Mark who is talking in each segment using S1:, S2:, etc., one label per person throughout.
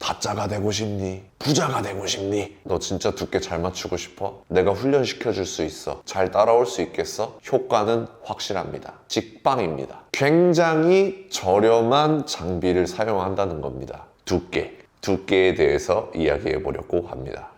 S1: 타짜가 되고 싶니? 부자가 되고 싶니? 너 진짜 두께 잘 맞추고 싶어? 내가 훈련시켜 줄 수 있어. 잘 따라올 수 있겠어? 효과는 확실합니다. 직방입니다. 굉장히 저렴한 장비를 사용한다는 겁니다. 두께. 두께에 대해서 이야기해 보려고 합니다.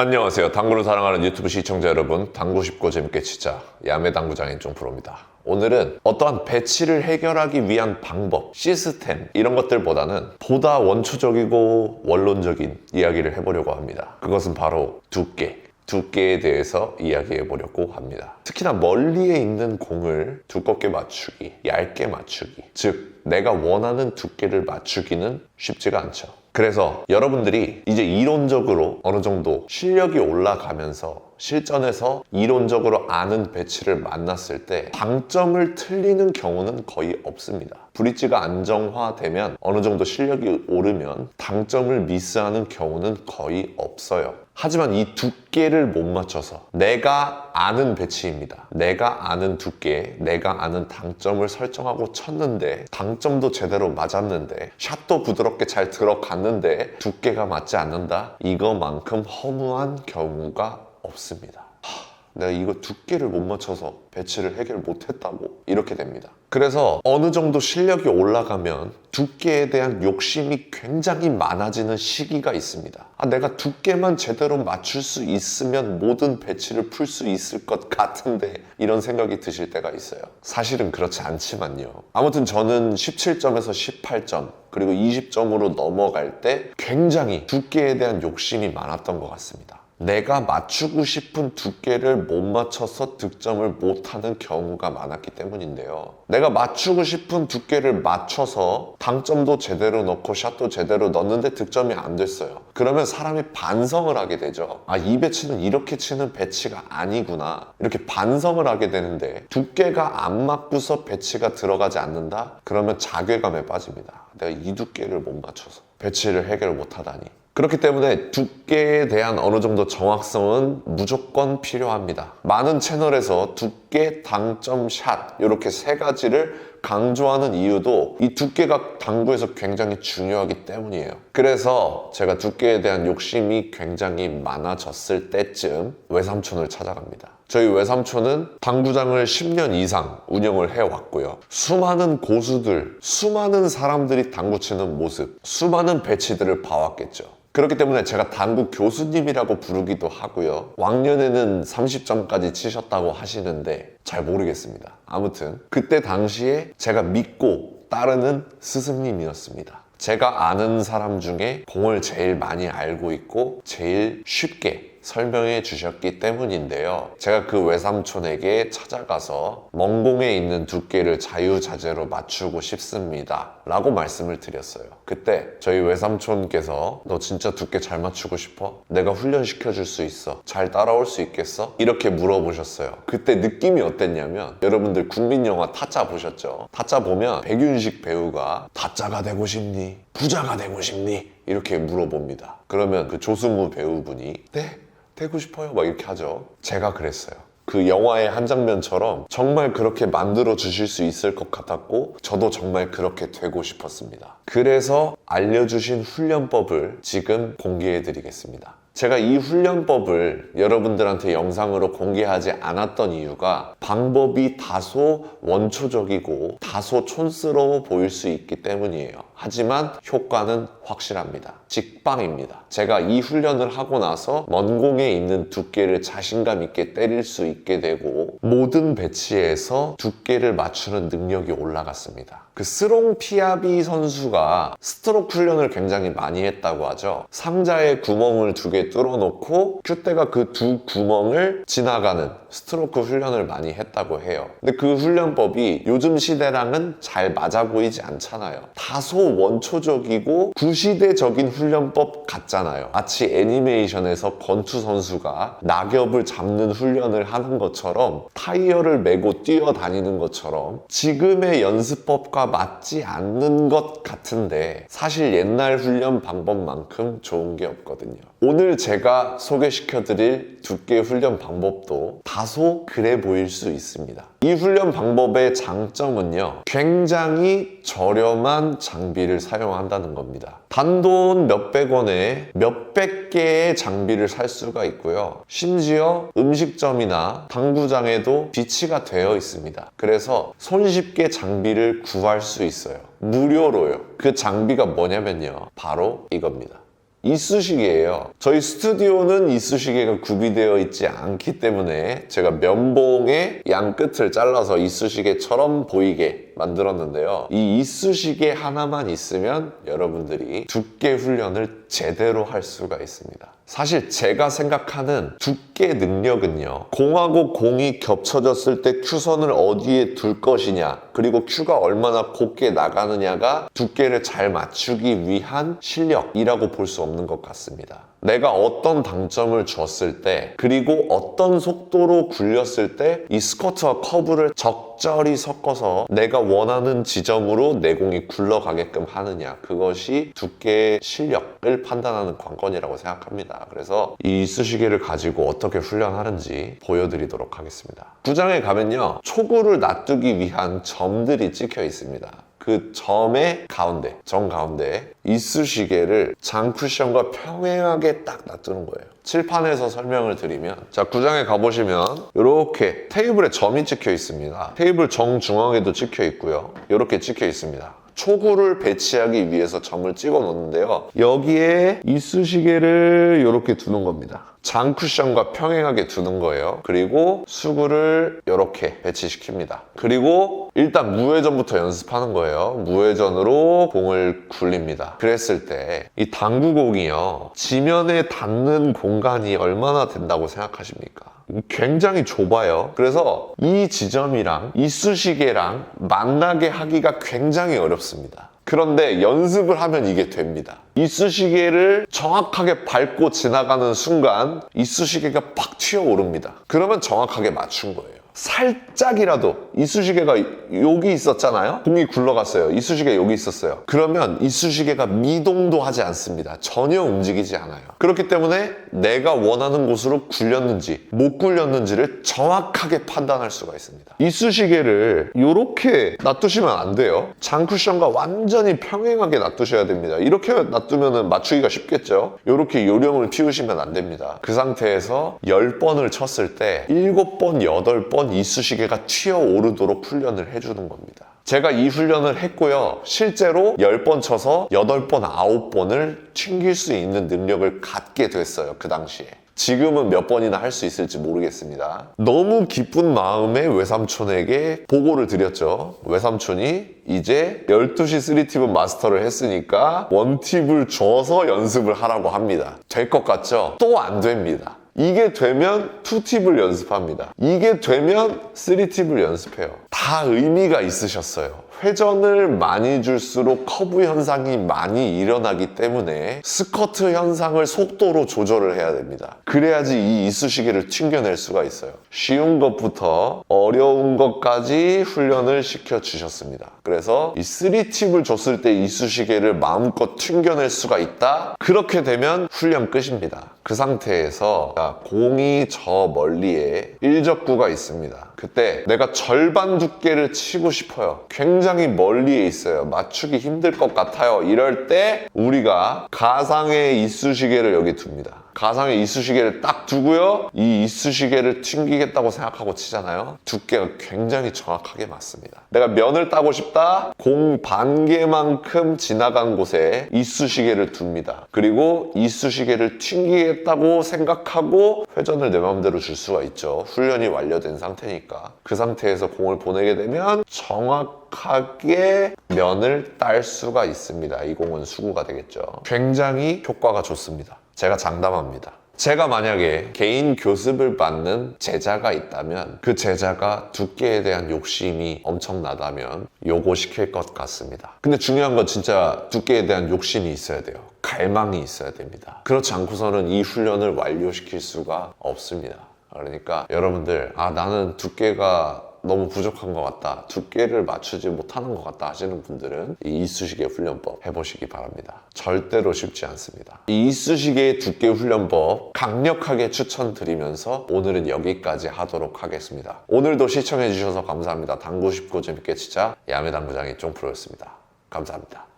S1: 안녕하세요. 당구를 사랑하는 유튜브 시청자 여러분. 당구 쉽고 재밌게 치자. 야매 당구장인 종 프로입니다. 오늘은 어떠한 배치를 해결하기 위한 방법, 시스템 이런 것들보다는 보다 원초적이고 원론적인 이야기를 해보려고 합니다. 그것은 바로 두께. 두께에 대해서 이야기해 보려고 합니다. 특히나 멀리에 있는 공을 두껍게 맞추기, 얇게 맞추기. 즉, 내가 원하는 두께를 맞추기는 쉽지가 않죠. 그래서 여러분들이 이제 이론적으로 어느 정도 실력이 올라가면서 실전에서 이론적으로 아는 배치를 만났을 때 당점을 틀리는 경우는 거의 없습니다. 브릿지가 안정화되면 어느 정도 실력이 오르면 당점을 미스하는 경우는 거의 없어요. 하지만 이 두께를 못 맞춰서 내가 아는 배치입니다. 내가 아는 두께, 내가 아는 당점을 설정하고 쳤는데 당점도 제대로 맞았는데 샷도 부드럽게 잘 들어갔는데 두께가 맞지 않는다? 이거만큼 허무한 경우가 없습니다. 하, 내가 이거 두께를 못 맞춰서 배치를 해결 못했다고 이렇게 됩니다. 그래서 어느 정도 실력이 올라가면 두께에 대한 욕심이 굉장히 많아지는 시기가 있습니다. 아, 내가 두께만 제대로 맞출 수 있으면 모든 배치를 풀 수 있을 것 같은데 이런 생각이 드실 때가 있어요. 사실은 그렇지 않지만요. 아무튼 저는 17점에서 18점 그리고 20점으로 넘어갈 때 굉장히 두께에 대한 욕심이 많았던 것 같습니다. 내가 맞추고 싶은 두께를 못 맞춰서 득점을 못하는 경우가 많았기 때문인데요. 내가 맞추고 싶은 두께를 맞춰서 당점도 제대로 넣고 샷도 제대로 넣는데 득점이 안 됐어요. 그러면 사람이 반성을 하게 되죠. 아, 이 배치는 이렇게 치는 배치가 아니구나. 이렇게 반성을 하게 되는데 두께가 안 맞고서 배치가 들어가지 않는다? 그러면 자괴감에 빠집니다. 내가 이 두께를 못 맞춰서 배치를 해결 못 하다니. 그렇기 때문에 두께에 대한 어느 정도 정확성은 무조건 필요합니다. 많은 채널에서 두께, 당점, 샷 이렇게 세 가지를 강조하는 이유도 이 두께가 당구에서 굉장히 중요하기 때문이에요. 그래서 제가 두께에 대한 욕심이 굉장히 많아졌을 때쯤 외삼촌을 찾아갑니다. 저희 외삼촌은 당구장을 10년 이상 운영을 해왔고요. 수많은 고수들, 수많은 사람들이 당구 치는 모습, 수많은 배치들을 봐왔겠죠. 그렇기 때문에 제가 당구 교수님이라고 부르기도 하고요. 왕년에는 30점까지 치셨다고 하시는데 잘 모르겠습니다. 아무튼 그때 당시에 제가 믿고 따르는 스승님이었습니다. 제가 아는 사람 중에 공을 제일 많이 알고 있고 제일 쉽게 설명해 주셨기 때문인데요. 제가 그 외삼촌에게 찾아가서 먼 공에 있는 두께를 자유자재로 맞추고 싶습니다. 라고 말씀을 드렸어요. 그때 저희 외삼촌께서 너 진짜 두께 잘 맞추고 싶어? 내가 훈련시켜 줄 수 있어. 잘 따라올 수 있겠어? 이렇게 물어보셨어요. 그때 느낌이 어땠냐면 여러분들 국민 영화 타짜 보셨죠? 타짜 보면 백윤식 배우가 타짜가 되고 싶니? 부자가 되고 싶니? 이렇게 물어봅니다. 그러면 그 조승우 배우분이 네, 되고 싶어요. 막 이렇게 하죠. 제가 그랬어요. 그 영화의 한 장면처럼 정말 그렇게 만들어 주실 수 있을 것 같았고 저도 정말 그렇게 되고 싶었습니다. 그래서 알려주신 훈련법을 지금 공개해 드리겠습니다. 제가 이 훈련법을 여러분들한테 영상으로 공개하지 않았던 이유가 방법이 다소 원초적이고 다소 촌스러워 보일 수 있기 때문이에요. 하지만 효과는 확실합니다. 직방입니다. 제가 이 훈련을 하고 나서 먼 공에 있는 두께를 자신감 있게 때릴 수 있게 되고 모든 배치에서 두께를 맞추는 능력이 올라갔습니다. 그 스롱 피아비 선수가 스트로크 훈련을 굉장히 많이 했다고 하죠. 상자에 구멍을 두개 뚫어놓고 큐대가 그 두 구멍을 지나가는 스트로크 훈련을 많이 했다고 해요. 근데 그 훈련법이 요즘 시대랑은 잘 맞아 보이지 않잖아요. 다소 원초적이고 구시대적인 훈련법 같잖아요. 마치 애니메이션에서 권투 선수가 낙엽을 잡는 훈련을 하는 것처럼 타이어를 메고 뛰어다니는 것처럼 지금의 연습법과 맞지 않는 것 같은데 사실 옛날 훈련 방법만큼 좋은 게 없거든요. 오늘 제가 소개시켜 드릴 두께 훈련 방법도 다소 그래 보일 수 있습니다. 이 훈련 방법의 장점은요, 굉장히 저렴한 장비를 사용한다는 겁니다. 단돈 몇백 원에 몇백 개의 장비를 살 수가 있고요. 심지어 음식점이나 당구장에도 비치가 되어 있습니다. 그래서 손쉽게 장비를 구할 수 있어요. 무료로요. 그 장비가 뭐냐면요. 바로 이겁니다. 이쑤시개예요. 저희 스튜디오는 이쑤시개가 구비되어 있지 않기 때문에 제가 면봉의 양 끝을 잘라서 이쑤시개처럼 보이게 만들었는데요. 이 이쑤시개 하나만 있으면 여러분들이 두께 훈련을 제대로 할 수가 있습니다. 사실 제가 생각하는 두께 능력은요. 공하고 공이 겹쳐졌을 때 큐선을 어디에 둘 것이냐, 그리고 큐가 얼마나 곱게 나가느냐가 두께를 잘 맞추기 위한 실력이라고 볼 수 없는 것 같습니다. 내가 어떤 당점을 줬을 때, 그리고 어떤 속도로 굴렸을 때 이 스쿼트와 커브를 적절히 섞어서 내가 원하는 지점으로 내 공이 굴러가게끔 하느냐. 그것이 두께의 실력을 판단하는 관건이라고 생각합니다. 그래서 이 이쑤시개를 가지고 어떻게 훈련하는지 보여드리도록 하겠습니다. 구장에 가면요. 초구를 놔두기 위한 점들이 찍혀 있습니다. 그 점의 가운데, 정 가운데 이쑤시개를 장쿠션과 평행하게 딱 놔두는 거예요. 칠판에서 설명을 드리면 자 구장에 가보시면 이렇게 테이블에 점이 찍혀 있습니다. 테이블 정중앙에도 찍혀 있고요. 이렇게 찍혀 있습니다. 초구를 배치하기 위해서 점을 찍어 놓는데요. 여기에 이쑤시개를 이렇게 두는 겁니다. 장 쿠션과 평행하게 두는 거예요. 그리고 수구를 이렇게 배치시킵니다. 그리고 일단 무회전부터 연습하는 거예요. 무회전으로 공을 굴립니다. 그랬을 때 이 당구공이요. 지면에 닿는 공간이 얼마나 된다고 생각하십니까? 굉장히 좁아요. 그래서 이 지점이랑 이쑤시개랑 만나게 하기가 굉장히 어렵습니다. 그런데 연습을 하면 이게 됩니다. 이쑤시개를 정확하게 밟고 지나가는 순간 이쑤시개가 팍 튀어오릅니다. 그러면 정확하게 맞춘 거예요. 살짝이라도 이쑤시개가 여기 있었잖아요. 공이 굴러갔어요. 이쑤시개 여기 있었어요. 그러면 이쑤시개가 미동도 하지 않습니다. 전혀 움직이지 않아요. 그렇기 때문에 내가 원하는 곳으로 굴렸는지 못 굴렸는지를 정확하게 판단할 수가 있습니다. 이쑤시개를 이렇게 놔두시면 안 돼요. 장쿠션과 완전히 평행하게 놔두셔야 됩니다. 이렇게 놔두면 맞추기가 쉽겠죠. 이렇게 요령을 피우시면 안 됩니다. 그 상태에서 10번을 쳤을 때 7번, 8번 이쑤시개가 튀어오르도록 훈련을 해주는 겁니다. 제가 이 훈련을 했고요. 실제로 10번 쳐서 8번, 9번을 튕길 수 있는 능력을 갖게 됐어요. 그 당시에. 지금은 몇 번이나 할 수 있을지 모르겠습니다. 너무 기쁜 마음에 외삼촌에게 보고를 드렸죠. 외삼촌이 이제 12시 3팁은 마스터를 했으니까 원팁을 줘서 연습을 하라고 합니다. 될 것 같죠? 또 안 됩니다. 이게 되면 2팁을 연습합니다. 이게 되면 3팁을 연습해요. 다 의미가 있으셨어요. 회전을 많이 줄수록 커브 현상이 많이 일어나기 때문에 스커트 현상을 속도로 조절을 해야 됩니다. 그래야지 이 이쑤시개를 튕겨낼 수가 있어요. 쉬운 것부터 어려운 것까지 훈련을 시켜 주셨습니다. 그래서 이 3팁을 줬을 때 이쑤시개를 마음껏 튕겨낼 수가 있다? 그렇게 되면 훈련 끝입니다. 그 상태에서 공이 저 멀리에 일적구가 있습니다. 그때 내가 절반 두께를 치고 싶어요. 굉장히 멀리에 있어요. 맞추기 힘들 것 같아요. 이럴 때 우리가 가상의 이쑤시개를 여기 둡니다. 가상의 이쑤시개를 딱 두고요. 이 이쑤시개를 튕기겠다고 생각하고 치잖아요. 두께가 굉장히 정확하게 맞습니다. 내가 면을 따고 싶다. 공 반 개만큼 지나간 곳에 이쑤시개를 둡니다. 그리고 이쑤시개를 튕기겠다고 생각하고 회전을 내 마음대로 줄 수가 있죠. 훈련이 완료된 상태니까. 그 상태에서 공을 보내게 되면 정확하게 면을 딸 수가 있습니다. 이 공은 수구가 되겠죠. 굉장히 효과가 좋습니다. 제가 장담합니다. 제가 만약에 개인 교습을 받는 제자가 있다면 그 제자가 두께에 대한 욕심이 엄청나다면 요거 시킬 것 같습니다. 근데 중요한 건 진짜 두께에 대한 욕심이 있어야 돼요. 갈망이 있어야 됩니다. 그렇지 않고서는 이 훈련을 완료시킬 수가 없습니다. 그러니까 여러분들 아 나는 두께가 너무 부족한 것 같다. 두께를 맞추지 못하는 것 같다 하시는 분들은 이 이쑤시개 훈련법 해보시기 바랍니다. 절대로 쉽지 않습니다. 이 이쑤시개 두께 훈련법 강력하게 추천드리면서 오늘은 여기까지 하도록 하겠습니다. 오늘도 시청해주셔서 감사합니다. 당구 쉽고 재밌게 치자 야매 당구장의 쫑프로였습니다. 감사합니다.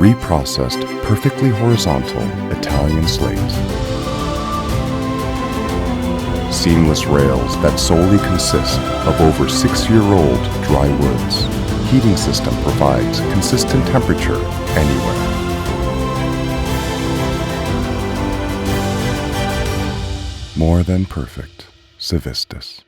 S2: Reprocessed perfectly horizontal Italian slate. Seamless rails that solely consist of over six year old dry woods. Heating system provides consistent temperature anywhere. More than perfect. Civistus.